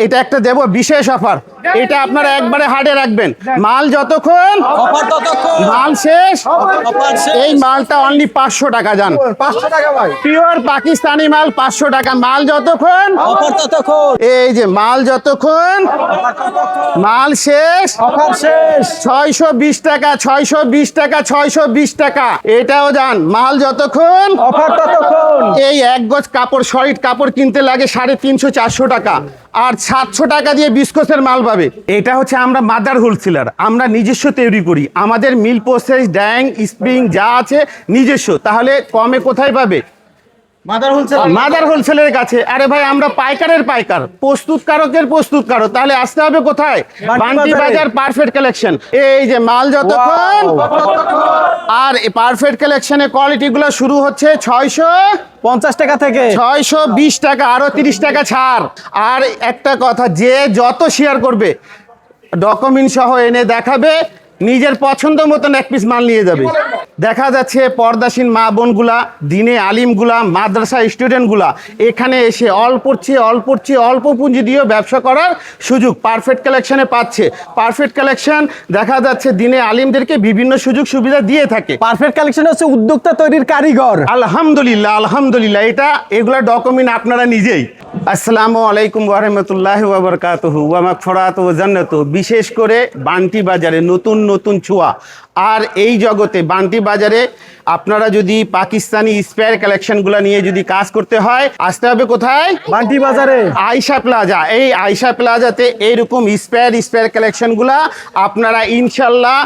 এটা একটা দেব বিশেষ অফার এটা আপনারা একবারে হাটে রাখবেন। মাল যতক্ষণ মাল শেষ এই মালটা অনলি পাঁচশো টাকা যান। পাঁচশো টাকা ভাই। পিওর পাকিস্তানি মাল পাঁচশো টাকা। মাল যতক্ষণ এই যে মাল যতক্ষণ মাল শেষ ছয়শো বিশ টাকা ছয়শো বিশ টাকা ছয়শো বিশ টাকা। এটাও যান মাল যতক্ষণ এই এক গজ কাপড় সলিড কাপড় কিনতে লাগে সাড়ে তিনশো চারশো টাকা। আর সাতশো টাকা দিয়ে বিস্কোসের মাল পাবে এটা হচ্ছে আমরা মাদার হোলসেলার আমরা নিজস্ব তৈরি করি। আমাদের মিল প্রসেস ড্যাং স্প্রিং যা আছে নিজস্ব। তাহলে কমে কোথায় পাবে? মাদার হোলসেল মাদার হোলসেলের কাছে। আরে ভাই আমরা পাইকারের পাইকার। প্রস্তুতকারকের প্রস্তুতকারক। তাহলে আসতে হবে কোথায়? বান্টি বাজার। পারফেক্ট কালেকশন এই যে মাল যতক্ষণ আর পারফেক্ট কালেকশনের কোয়ালিটি গুলো শুরু হচ্ছে ছয়শো পঞ্চাশ টাকা থেকে। ছয়শো বিশ টাকা আরও তিরিশ টাকা ছাড়। আর একটা কথা যে যত শেয়ার করবে ডকুমেন্ট সহ এনে দেখাবে নিজের পছন্দ মতন এক পিস মাল নিয়ে যাবে। দেখা যাচ্ছে পর্দাসীন মা বোনগুলা দিনে আলিমগুলা মাদ্রাসা স্টুডেন্টগুলা এখানে এসে অল্পর চেয়ে অল্পর চেয়ে অল্প পুঁজি দিয়েও ব্যবসা করার সুযোগ পারফেক্ট কালেকশনে পাচ্ছে। পারফেক্ট কালেকশন দেখা যাচ্ছে দিনে আলিমদেরকে বিভিন্ন সুযোগ সুবিধা দিয়ে থাকে। পারফেক্ট কালেকশন হচ্ছে উদ্যোক্তা তৈরির কারিগর। আলহামদুলিল্লাহ আলহামদুলিল্লাহ এটা এগুলা ডকুমেন্ট আপনারা নিজেই। আসসালামু আলাইকুম ওরহমতুল্লাহ ওবরকাতহ ওয়ামাক ফরাত ও জান্নাত। বিশেষ করে বান্টি বাজারে নতুন নতুন ছোঁয়া। আর এই জগতে বান্টি বাজারে আপনারা যদি পাকিস্তানি স্পেয়ার কালেকশনগুলো নিয়ে যদি কাজ করতে হয় আসতে হবে কোথায়? বান্টি বাজারে। আয়শা প্লাজা এই আয়শা প্লাজাতে এইরকম স্পেয়ার স্পেয়ার কালেকশনগুলা আপনারা ইনশাল্লাহ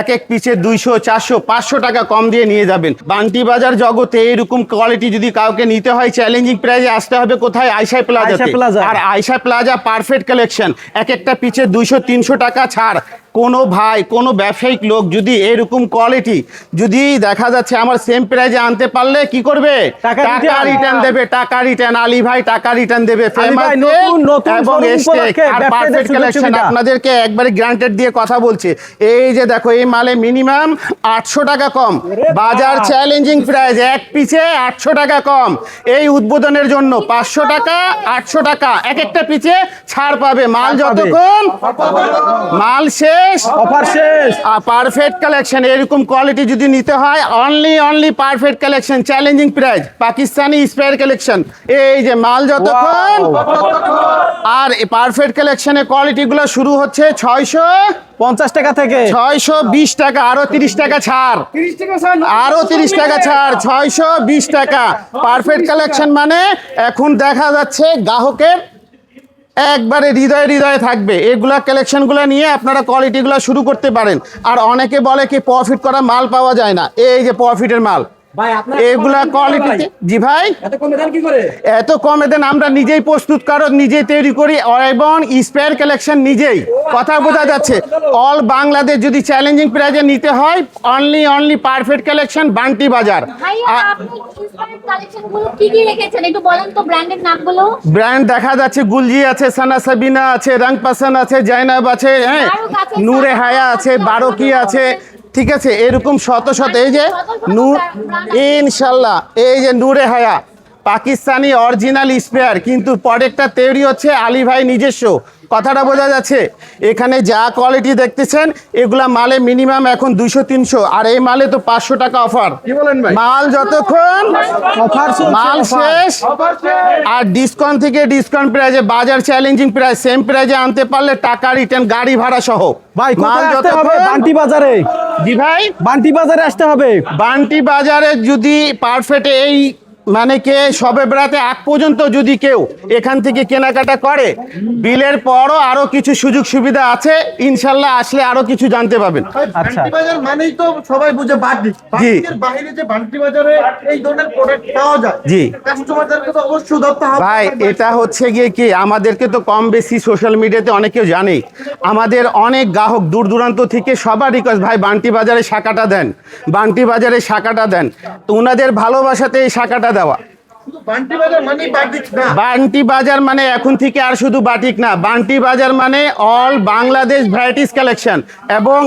এক এক পিছে দুইশো চারশো পাঁচশো টাকা কম দিয়ে নিয়ে যাবেন। বান্টি বাজার জগতে এইরকম কোয়ালিটি যদি কাউকে নিতে হয় চ্যালেঞ্জিং প্রাইজে আসতে হবে কোথায়? আয়শা প্লাজা। আর আয়শা প্লাজা পারফেক্ট কালেকশন এক একটা পিছে দুইশো তিনশো টাকা ছাড়। কোনো ভাই কোনো ব্যবসায়িক লোক যদি এরকম কোয়ালিটি যদি দেখা যাচ্ছে আমার সেম প্রাইজে আনতে পারলে কি করবে? টাকা রিটার্ন দেবে টাকা রিটার্ন আলী ভাই টাকা রিটার্ন দেবে এবং আর পারফেক্ট কালেকশন আপনাদেরকে একবারে গ্রান্টেড দিয়ে কথা বলছে। এই যে দেখো এই মালে মিনিমাম আটশো টাকা কম। বাজার চ্যালেঞ্জিং প্রাইস এক পিছে আটশো টাকা কম। এই উদ্বোধনের জন্য পাঁচশো টাকা আটশো টাকা এক একটা পিছে ছাড় পাবে। মাল যতক্ষণ মাল শেষ অফার শেষ। পারফেক্ট কালেকশন এরকম কোয়ালিটি যদি নিতে হয় only only perfect collection challenging price Pakistani spare collection এই যে মাল যতক্ষণ আর পারফেক্ট কালেকশনের কোয়ালিটিগুলো শুরু হচ্ছে ছয়শো পঞ্চাশ টাকা থেকে। ছয়শো বিশ টাকা আরও তিরিশ টাকা ছাড়। আরও তিরিশ টাকা ছাড় ছয়শো বিশ টাকা। পারফেক্ট কালেকশন মানে এখন দেখা যাচ্ছে গ্রাহকের একবারে হৃদয়ে হৃদয়ে থাকবে। এগুলা কালেকশনগুলো নিয়ে আপনারা কোয়ালিটিগুলো শুরু করতে পারেন। আর অনেকে বলে কি প্রফিট করা মাল পাওয়া যায় না। এই যে প্রফিটের মাল। এগুলা কোয়ালিটি জি ভাই। এত কমে দেন কি করে? এত কমে দেন আমরা নিজেই প্রস্তুত নিজেই তৈরি করি এবং স্পেয়ার কালেকশন নিজেই। কথা বোঝা যাচ্ছে। অল বাংলাদেশ যদি চ্যালেঞ্জিং প্রাইজে নিতে হয় only only perfect collection Bunty বাজার ভাইয়া আ- আপনি ইন্সপায়ার্ড কালেকশনগুলো কি কি রেখেছেন? একটু বলেন তো ব্র্যান্ডের নামগুলো। ব্র্যান্ড দেখা যাচ্ছে গুলজি আছে সানা সাবিনা আছে রং পাসান আছে জাইনাব আছে হ্যাঁ নূরে হায়া আছে বারোকি আছে। ঠিক আছে এরকম শত শত এই যে নূর ইনশাল্লাহ এই যে নূরে হায়া পাকিস্তানি অরিজিনাল স্পেয়ার কিন্তু প্রোডাক্টটা তৈরি হচ্ছে আলী ভাই নিজস্ব। কথাটা বোঝা যাচ্ছে এখানে যা কোয়ালিটি দেখতেছেন এগুলা মালে মিনিমাম এখন দুইশো তিনশো আর এই মালে তো পাঁচশো টাকা অফার মাল যতক্ষণ অফার মাল শেষ আর ডিসকাউন্ট থেকে ডিসকাউন্ট প্রাইজে বাজার চ্যালেঞ্জিং প্রাইস সেম প্রাইজে আনতে পারলে টাকা রিটার্ন গাড়ি ভাড়া সহ। ভাই মাল যতক্ষণ- বান্টি বাজারে। জি ভাই? বান্টি বাজারে আসতে হবে। বান্টি বাজারে যদি পারফেক্ট এই মানে কে? সবে বেড়াতে আগ পর্যন্ত যদি কেউ এখান থেকে কেনাকাটা করে বিলের পরও আরও কিছু সুযোগ সুবিধা আছে ইনশাল্লাহ আসলে আরও কিছু জানতে পাবেন। ভাই, আচ্ছা। বাজার মানেই তো সবাই বুঝে বান্টি। বান্টির বাইরে যে বান্টি বাজারে এই ধরনের প্রোডাক্ট পাওয়া যায় জি। কাস্টমারদেরকে তো অবশ্যই ধরতে হবে ভাই এটা হচ্ছে গিয়ে কি আমাদেরকে তো কম বেশি সোশ্যাল মিডিয়াতে অনেকেও জানে আমাদের অনেক গ্রাহক দূর দূরান্ত থেকে সবার রিকোয়েস্ট ভাই বান্টি বাজারে শাখাটা দেন। বান্টি বাজারে শাখাটা দেন। তো ওনাদের ভালোবাসাতে এই শাখাটা দেওয়া। বান্টি বাজার মানে এখন থেকে আর শুধু বাটিক না বান্টি বাজার মানে অল বাংলাদেশ ভ্যারাইটিস কালেকশন এবং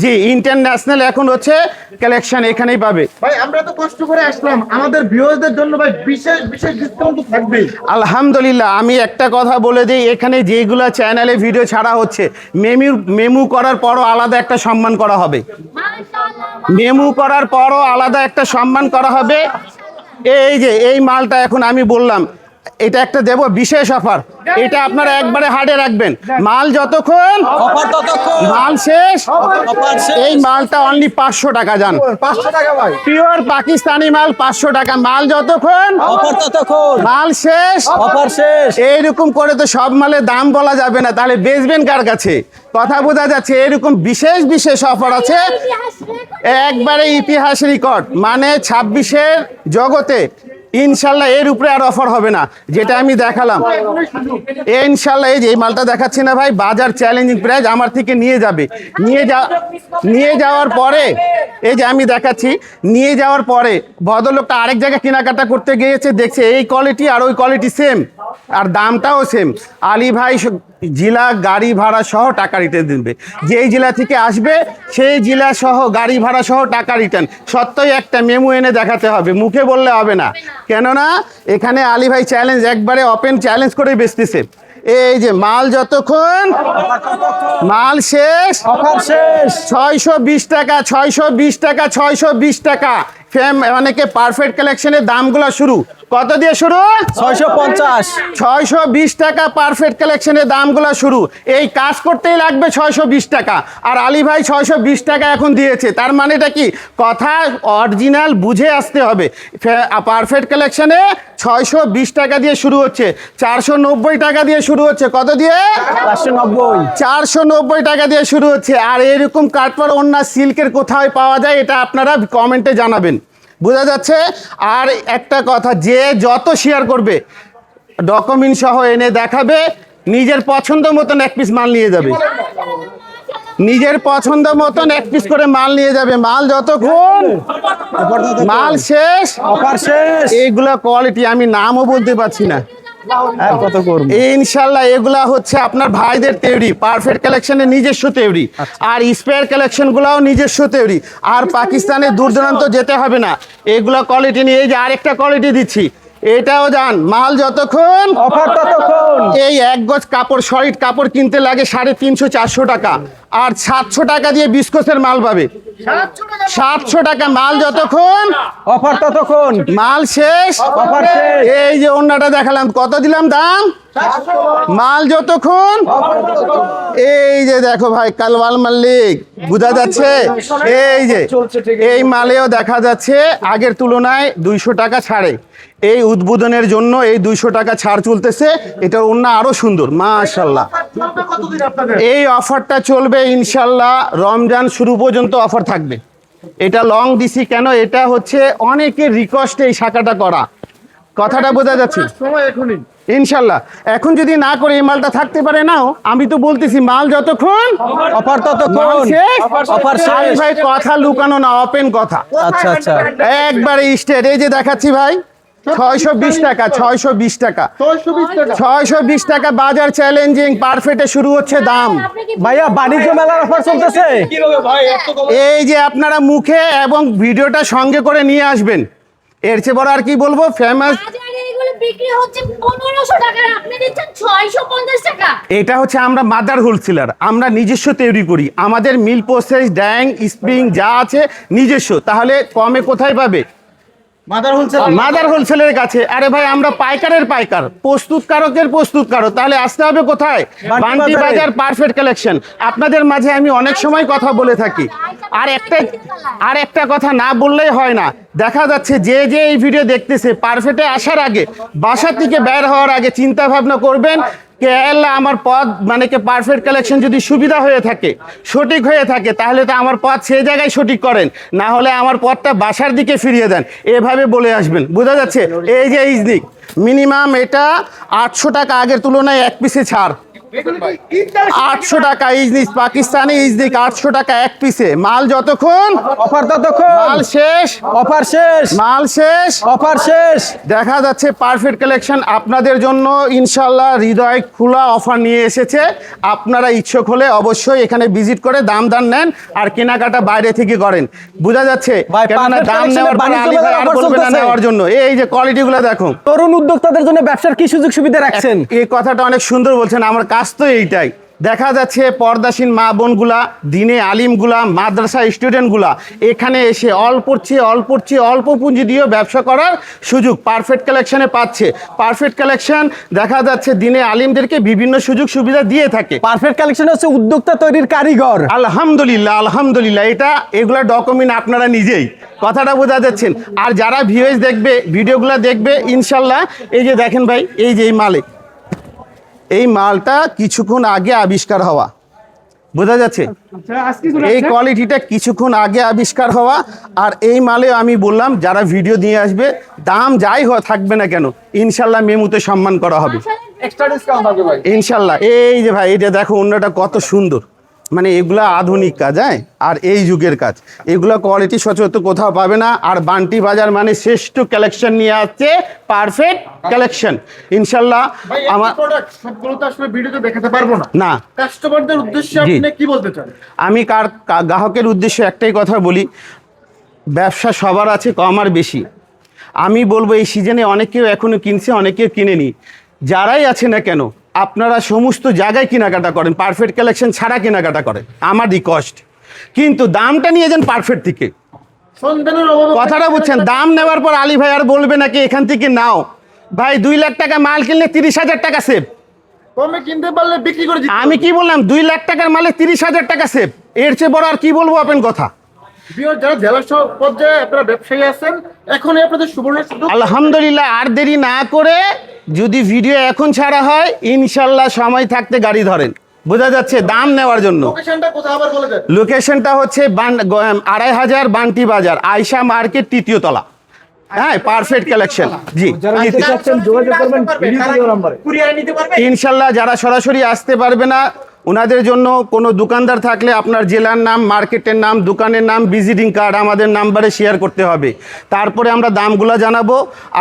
জি ইন্টারন্যাশনাল এখন হচ্ছে কালেকশন এখানেই পাবে। ভাই আমরা তো কষ্ট করে আসলাম। আমাদের ভিউয়ারদের জন্য ভাই বিশেষ বিশেষ ডিসকাউন্ট তো থাকবেই। আলহামদুলিল্লাহ আমি একটা কথা বলে দিই এখানে যেগুলো চ্যানেলে ভিডিও ছাড়া হচ্ছে মেমু মেমু করার পরও আলাদা একটা সম্মান করা হবে। মেমু করার পরও আলাদা একটা সম্মান করা হবে। এই যে এই মালটা এখন আমি বললাম এটা একটা দেব বিশেষ অফার। এটা আপনারা একবারে হাটে রাখবেন। মাল যতক্ষণ মাল শেষ এই মালটা অনলি পাঁচশো টাকা যান। পাঁচশো টাকা পিওর পাকিস্তানি মাল পাঁচশো টাকা। মাল যতক্ষণ মাল শেষ অফার শেষ। এইরকম করে তো সব মালের দাম বলা যাবে না। তাহলে বেচবেন কার কাছে? কথা বোঝা যাচ্ছে এরকম বিশেষ বিশেষ অফার আছে। একবারে ইতিহাস রেকর্ড মানে ছাব্বিশের জগতে ইনশাল্লাহ এর উপরে আর অফার হবে না, যেটা আমি দেখালাম। ইনশাল্লাহ এই যে এই মালটা দেখাচ্ছি না ভাই, বাজার চ্যালেঞ্জিং প্রাইস আমার থেকে নিয়ে যাবে। নিয়ে যা নিয়ে যাওয়ার পরে, এই যে আমি দেখাচ্ছি, নিয়ে যাওয়ার পরে ভদ্রলোকটা আরেক জায়গায় কেনাকাটা করতে গিয়েছে, দেখছে এই কোয়ালিটি আর ওই কোয়ালিটি সেম আর দামটাও সেম আলী ভাই জেলা গাড়ি ভাড়া সহ টাকা রিটার্ন দিবে। যেই জেলা থেকে আসবে, সেই জেলা সহ গাড়ি ভাড়া সহ টাকা রিটার্ন সত্যই একটা মেমু এনে দেখাতে হবে, মুখে বললে হবে না। কেননা, এখানে আলী ভাই চ্যালেঞ্জ একবারে ওপেন চ্যালেঞ্জ করে বেচতেছে। এই যে মাল যতক্ষণ মাল শেষ শেষ। ছয়শো বিশ টাকা ছয়শো বিশ টাকা ছয়শো বিশ টাকা। ফেম অনেকে পারফেক্ট কালেকশনের দামগুলো শুরু। কত দিয়ে শুরু? ছয়শো পঞ্চাশ। ছয়শো বিশ টাকা পারফেক্ট কালেকশনের দামগুলো শুরু। এই কাজ করতেই লাগবে ছয়শো বিশ টাকা। আর আলী ভাই ছয়শো বিশ টাকা এখন দিয়েছে। তার মানেটা কি? কথা অরিজিনাল বুঝে আসতে হবে। পারফেক্ট কালেকশনে ছয়শো বিশ টাকা দিয়ে শুরু হচ্ছে চারশো নব্বই টাকা দিয়ে শুরু হচ্ছে কত দিয়ে? চারশো নব্বই। চারশো নব্বই টাকা দিয়ে শুরু হচ্ছে আর এরকম কাঠপর অন্য সিল্কের কোথায় পাওয়া যায় এটা আপনারা কমেন্টে জানাবেন। বোঝা যাচ্ছে? আর একটা কথা যে যত শেয়ার করবে ডকুমেন্ট সহ এনে দেখাবে নিজের পছন্দ মতন এক পিস মাল নিয়ে যাবে। নিজের পছন্দ মতন এক পিস করে মাল নিয়ে যাবে। মাল যতক্ষণ মাল শেষ। অফার শেষ। এইগুলা কোয়ালিটি আমি নামও বলতে পারছি না। আর কত করব? ইনশাল্লাহ এগুলা হচ্ছে আপনার ভাইদের তৈরি পারফেক্ট কালেকশনের নিজস্ব তৈরি আর স্পেয়ার কালেকশনগুলোও নিজস্ব তৈরি আর পাকিস্তানে দূর দূরান্ত যেতে হবে না। এগুলা কোয়ালিটি নিয়ে এই যে আরেকটা কোয়ালিটি দিচ্ছি। এটাও যান মাল যতক্ষণ অফার ততক্ষণ। এই এক গজ কাপড় সলিড কাপড় কিনতে লাগে সাড়ে তিনশো চারশো টাকা। আর সাতশো টাকা দিয়ে বিস্কোসের মাল পাবে। সাতশো টাকা মাল যতক্ষণ অফার ততক্ষণ। মাল শেষ। অফার এই যে অন্যটা দেখালাম কত দিলাম দাম? মাল যতক্ষণ এই দেখো ভাই, কালওয়াল মাল্লিক, বোঝা যাচ্ছে? এই যে, এই মালেও দেখা যাচ্ছে, আগের তুলনায় দুইশো টাকা ছাড়ে। এই উদ্বোধনের জন্য এই দুইশো টাকা ছাড় চলতেছে, এটা অন্য আরও সুন্দর মাশাল্লাহ এই অফারটা চলবে ইনশাল্লাহ রমজান শুরু পর্যন্ত অফার থাকবে। এটা লং দিছি কেন? এটা হচ্ছে অনেকের রিকোয়েস্টে এই শাখাটা করা। কথাটা বোঝা যাচ্ছে। সময় এখনই। ইনশাল্লাহ। এখন যদি না করে এই মালটা থাকতে পারে নাও আমি তো বলতেছি মাল যতক্ষণ অফার ততক্ষণ। অফার শেষ। ভাই কথা লুকানো না ওপেন কথা। আচ্ছা আচ্ছা। একবারে স্টেট এই যে দেখাচ্ছি ভাই ছয়শো বিশ টাকা ছয়শো বিশ টাকা। ছয়শো বিশ টাকা। বাজার চ্যালেঞ্জিং পারফেক্টে শুরু হচ্ছে দাম। ভাইয়া বাণিজ্য মেলার অফার চলতেছে। এই যে আপনারা মুখে এবং ভিডিওটা সঙ্গে করে নিয়ে আসবেন। এর চেয়ে বড় আর কি বলব? ফেমাস বাজারে এগুলো বিক্রি হচ্ছে পনেরোশো টাকার আপনি দিচ্ছেন ছয়শো পঞ্চাশ টাকা। এটা হচ্ছে আমরা মাদার হোলসেলার আমরা নিজস্ব তৈরি করি। আমাদের মিল প্রসেস ড্যাং স্প্রিং যা আছে নিজস্ব। তাহলে কমে কোথায় পাবে? মাদার হোলসেলের কাছে। আরে ভাই আমরা পাইকারের পাইকার। প্রস্তুতকারকের প্রস্তুতকারক। তাহলে আসতে হবে কোথায়? বান্টি বাজার। পারফেক্ট কালেকশন আপনাদের মাঝে আমি অনেক সময় কথা বলে থাকি। আর একটা আর একটা কথা না বললেই হয় না। দেখা যাচ্ছে যে যে এই ভিডিও দেখতেছে পারফেক্টে আসার আগে বাসা থেকে বের হওয়ার আগে চিন্তা ভাবনা করবেন কে আল্লাহ আমার পথ মানে কি পারফেক্ট কালেকশন যদি সুবিধা হয়ে থাকে, সঠিক হয়ে থাকে, তাহলে তো আমার পথ সেই জায়গায় সঠিক করেন। না হলে আমার পথটা বাসার দিকে ফিরিয়ে দেন। এভাবে বলে আসবেন। বোঝা যাচ্ছে? এই যে ইজনিক মিনিমাম এটা আটশো টাকা আগের তুলনায় এক পিসে ছাড়। আটশো টাকা ইজনিস পাকিস্তানি ইজনিক আটশো টাকা এক পিসে মাল যতক্ষণ? অফার ততক্ষণ। মাল শেষ। অফার শেষ। মাল শেষ। অফার শেষ। দেখা যাচ্ছে পারফেক্ট কালেকশন আপনাদের জন্য ইনশাল্লাহ হৃদয় খোলা অফার নিয়ে এসেছে। আপনারা ইচ্ছুক হলে অবশ্যই এখানে ভিজিট করে দাম দাম নেন আর কেনাকাটা বাইরে থেকে করেন। বোঝা যাচ্ছে? দাম। নেওয়ার জন্য। এই যে কোয়ালিটিগুলো দেখো তরুণ উদ্যোক্তাদের জন্য ব্যবসার কি সুযোগ সুবিধা রাখছেন? এই কথাটা অনেক সুন্দর বলছেন। আমার কাজ তো এইটাই। দেখা যাচ্ছে পর্দাসীন মা বোনগুলা দিনে আলিমগুলা মাদ্রাসা স্টুডেন্টগুলা এখানে এসে অল্প চেয়ে অল্পর চেয়ে অল্প পুঁজি দিয়েও ব্যবসা করার সুযোগ পারফেক্ট কালেকশনে পাচ্ছে। পারফেক্ট কালেকশন দেখা যাচ্ছে দিনে আলিমদেরকে বিভিন্ন সুযোগ সুবিধা দিয়ে থাকে। পারফেক্ট কালেকশন হচ্ছে উদ্যোক্তা তৈরির কারিগর। আলহামদুলিল্লাহ আলহামদুলিল্লাহ এটা এগুলা ডকুমেন্ট আপনারা নিজেই। কথাটা বোঝা যাচ্ছেন। আর যারা ভিউজ দেখবে ভিডিওগুলো দেখবে ইনশাল্লাহ এই যে দেখেন ভাই এই যে এই মালে এই মালটা কিছুক্ষণ আগে আবিষ্কার হওয়া বোঝা যাচ্ছে এই কোয়ালিটিটা কিছুক্ষণ আগে আবিষ্কার হওয়া আর এই মালে আমি বললাম যারা ভিডিও দিয়ে আসবে দাম যাই হয় থাকবে না কেন ইনশাল্লাহ মেমুতে সম্মান করা হবে ইনশাল্লাহ এই যে ভাই এটা দেখো অন্যটা কত সুন্দর মানে এগুলা আধুনিক কাজ হ্যাঁ? আর এই যুগের কাজ। এগুলো কোয়ালিটি সচরাচর কোথাও পাবে না। আর বান্টি বাজার মানে শ্রেষ্ঠ কালেকশন নিয়ে আসছে পারফেক্ট কালেকশন ইনশাল্লাহ আমার সবগুলো তো আসলে ভিডিওতে দেখাতে পারব না। না। কাস্টমারদের উদ্দেশ্যে আপনি কি বলতে চান? আমি কার গ্রাহকের উদ্দেশ্যে একটাই কথা বলি। ব্যবসা সবার আছে কম আর বেশি। আমি বলব এই সিজনে অনেকেও এখনও কিনছে অনেকেও কিনেনি। যারাই আছে না কেন আপনারা সমস্ত জায়গায় কেনাকাটা করেন পারফেক্ট কালেকশন ছাড়া কেনাকাটা করেন। আমার রিকোয়েস্ট কিন্তু দামটা নিয়ে যান পারফেক্ট থেকে কথাটা বুঝছেন দাম নেওয়ার পর আলী ভাই আর বলবে নাকি এখান থেকে নাও। ভাই দুই লাখ টাকা মাল কিনলে তিরিশ হাজার টাকা সেভ কমে কিনতে পারলে বিক্রি করে আমি কি বললাম দুই লাখ টাকার মালে তিরিশ হাজার টাকা সেভ এর চেয়ে বড় আর কি বলব আপনি কথা? যারা জেলা পর্যায়ে আপনারা ব্যবসায়ী আছেন আপনাদের সুবর্ণ আলহামদুলিল্লাহ আর দেরি না করে যদি ভিডিও এখন ছাড়া হয় ইনশাল্লাহ সময় থাকতে গাড়ি ধরেন। বোঝা যাচ্ছে দাম নেওয়ার জন্য। লোকেশনটা কোথায় আবার বলে দেন? লোকেশনটা হচ্ছে বান- আড়াই হাজার বান্টি বাজার আয়সা মার্কেট তৃতীয় তলা। হ্যাঁ পারফেক্ট কালেকশন জি। যোগাযোগ করবেন ভিডিও নাম্বারে। কুরিয়ারে নিতে পারবে? ইনশাল্লাহ যারা সরাসরি আসতে পারবে না ওনাদের জন্য কোনো দোকানদার থাকলে আপনার জেলার নাম, মার্কেটের নাম, দোকানের নাম, ভিজিটিং কার্ড আমাদের নাম্বারে শেয়ার করতে হবে। তারপরে আমরা দামগুলো জানাব।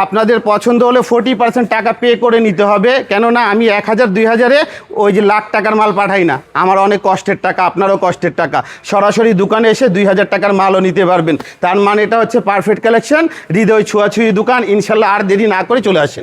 আপনাদের পছন্দ হলে ফোর্টি পার্সেন্ট টাকা পে করে নিতে হবে। কেননা আমি এক হাজার, দুই হাজারে ওই যে লাখ টাকার মাল পাঠাই না। আমার অনেক কষ্টের টাকা, আপনারও কষ্টের টাকা। সরাসরি দোকানে এসে দুই হাজার টাকার মালও নিতে পারবেন। তার মানে এটা হচ্ছে পারফেক্ট কালেকশন হৃদয় ছোঁয়াছুঁয়ি দোকান। ইনশাল্লাহ আর দেরি না করে চলে আসেন।